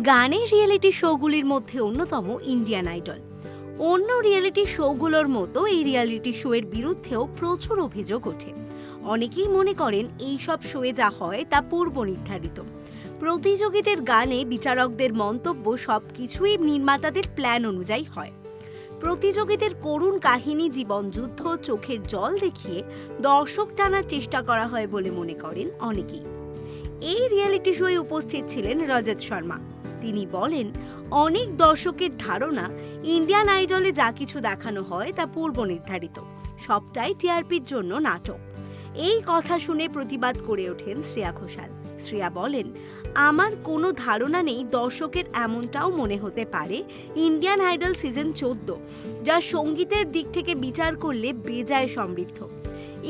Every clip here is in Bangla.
গানের রিয়েলিটি শোগুলির মধ্যে অন্যতম ইন্ডিয়ান আইডল অন্য রিয়েলিটি শোগুলোর মতো এই রিয়েলিটি শোয়ের বিরুদ্ধেও প্রচুর অভিযোগ ওঠে। অনেকেই মনে করেন এই সব শোয়ে যা হয় তা পূর্ব নির্ধারিত। প্রতিযোগীদের গানে বিচারকদের মন্তব্য সব কিছুই নির্মাতাদের প্ল্যান অনুযায়ী হয়। প্রতিযোগীদের করুণ কাহিনী জীবনযুদ্ধ চোখের জল দেখিয়ে দর্শক টানার চেষ্টা করা হয় বলে মনে করেন অনেকেই। এই রিয়েলিটি শোয়ে উপস্থিত ছিলেন রজত শর্মা। তিনি বলেন, অনেক দর্শকের ধারণা ইন্ডিয়ান আইডলে যা কিছু দেখানো হয় তা পূর্ব নির্ধারিত, সবটাই টিআরপির জন্য নাটক। এই কথা শুনে প্রতিবাদ করে ওঠেন শ্রেয়া ঘোষাল। শ্রেয়া বলেন, আমার কোনো ধারণা নেই দর্শকের এমনটাও মনে হতে পারে ইন্ডিয়ান আইডল সিজন চোদ্দ, যা সঙ্গীতের দিক থেকে বিচার করলে বেজায় সমৃদ্ধ।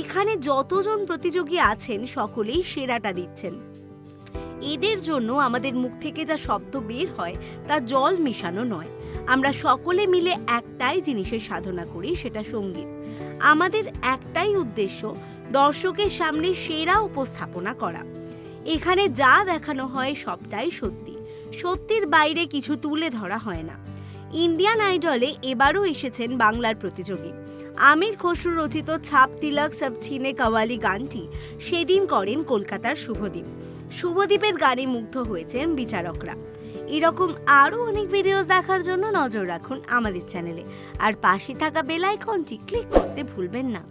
এখানে যতজন প্রতিযোগী আছেন, সকলেই সেরাটা দিচ্ছেন। এদের জন্য আমাদের মুখ থেকে যা শব্দ বের হয়, তা জল মিশানো নয়। আমরা সকলে মিলে একটাই জিনিসের সাধনা করি, সেটা সংগীত। আমাদের একটাই উদ্দেশ্য, দর্শকের সামনে সেরা উপস্থাপনা করা। এখানে যা দেখানো হয় সবটাই সত্যি। সত্যির বাইরে কিছু তুলে ধরা হয় না। ইন্ডিয়ান আইডলে এবারও এসেছেন বাংলার প্রতিযোগী। আমির খসরু রচিত ছাপ তিলক সব ছিনে কাওয়ালি গানটি সেদিন করেন কলকাতার শুভদীপ। শুভদীপের গানে মুগ্ধ হয়েছেন বিচারকরা। এরকম আরও অনেক ভিডিওস দেখার জন্য নজর রাখুন আমাদের চ্যানেলে আর পাশে থাকা বেল আইকনটি ক্লিক করতে ভুলবেন না।